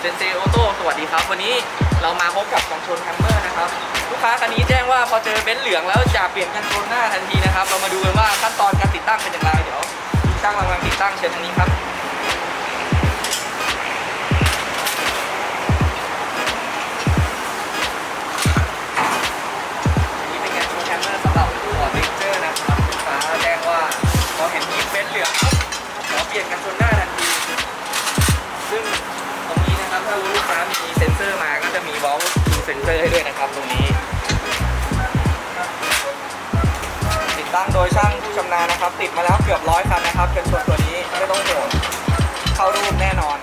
เซนเซโอโต้สวัสดีครับ วันนี้เรามาพบกับกองชนแฮมเมอร์นะครับ ลูกค้าคันนี้แจ้งว่าพอเจอเบนซ์เหลืองแล้วอยากเปลี่ยนกันชนหน้าทันทีนะครับ เรามาดูกันว่าขั้นตอนการติดตั้งเป็นอย่างไรเดี๋ยวช่างกำลังติดตั้งเชิญทางนี้ครับนี่เป็นงานโชว์แคมเมอร์สำหรับตัวเล็กเจอร์นะครั ช่วยให้ด้วยนะครับตรงนี้ ติดตั้งโดยช่างผู้ชำนาญนะครับ ติดมาแล้วเกือบร้อยคันนะครับเป็นส่วนตัวนี้ไม่ต้องห่วงเข้ารูปแน่นอน